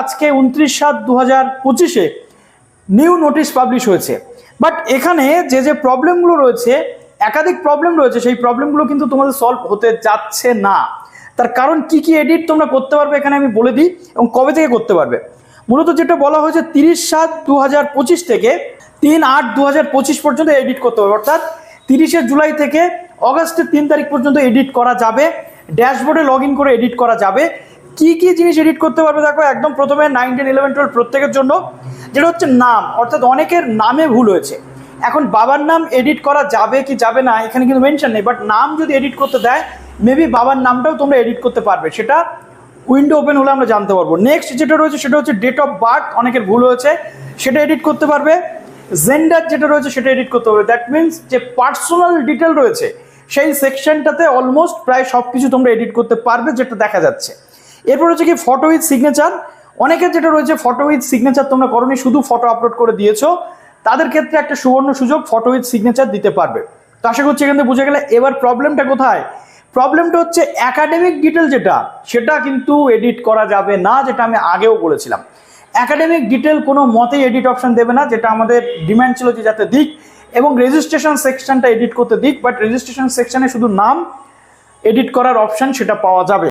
আজকে উনত্রিশ সাত দু হাজার পঁচিশে নিউ নোটিশ পাবলিশ হয়েছে। বাট এখানে যে যে প্রবলেমগুলো রয়েছে, একাধিক প্রবলেম রয়েছে, সেই প্রবলেমগুলো কিন্তু তোমাদের সলভ হতে যাচ্ছে না। তার কারণ কি কি এডিট তোমরা করতে পারবে এখানে আমি বলে দিই এবং কবে থেকে করতে পারবে। মূলত যেটা বলা হয়েছে, তিরিশ সাত দু থেকে তিন আট দু হাজার পঁচিশ পর্যন্ত এডিট করতে হবে। অর্থাৎ তিরিশে জুলাই থেকে অগাস্টের তিন তারিখ পর্যন্ত এডিট করা যাবে। ড্যাশবোর্ডে লগ করে এডিট করা যাবে। কি কি জিনিস এডিট করতে পারবে দেখো, একদম প্রথমে নাইন টেন ইলেভেন টুয়েলভ প্রত্যেকের জন্য, যেটা হচ্ছে নাম। অর্থাৎ অনেকের নামে ভুল হয়েছে। এখন বাবার নাম এডিট করা যাবে কি যাবে না, এখানে কিন্তু মেনশন নেই বাট নাম যদি এডিট করতে দেয় মেবি বাবার নামটাও তোমরা এডিট করতে পারবে। সেটা উইন্ডো ওপেন হলে আমরা জানতে পারব। নেক্সট যেটা রয়েছে, সেটা হচ্ছে ডেট অফ বার্থ অনেকের ভুল হয়েছে, সেটা এডিট করতে পারবে। জেন্ডার যেটা রয়েছে, সেটা এডিট করতে পারবে। দ্যাট মিনস যে পার্সোনাল ডিটেল রয়েছে, সেই সেকশনটাতে অলমোস্ট প্রায় সব কিছু তোমরা এডিট করতে পারবে, যেটা দেখা যাচ্ছে। এরপর হচ্ছে কি ফটো উইথ সিগনেচার অনেকের যেটা রয়েছে ফটো উইথ সিগনেচার তোমরা করনি, শুধু ফটো আপলোড করে দিয়েছ। তাদের ক্ষেত্রে একটা সুবর্ণ সুযোগ ফটো উইথ সিগনেচার দিতে পারবে। তো আশা করছি এখান থেকে বুঝে গেলে, এবার প্রবলেমটা কোথায়? প্রবলেমটা হচ্ছে একাডেমিক ডিটেল যেটা, সেটা কিন্তু এডিট করা যাবে না, যেটা আমি আগেও বলেছিলাম। একাডেমিক ডিটেল কোনো মতেই এডিট অপশন দেবে না, যেটা আমাদের ডিমান্ড ছিল যে যাতে দিক, এবং রেজিস্ট্রেশন সেকশনটা এডিট করতে দিক বাট রেজিস্ট্রেশন সেকশনে শুধু নাম এডিট করার অপশন সেটা পাওয়া যাবে।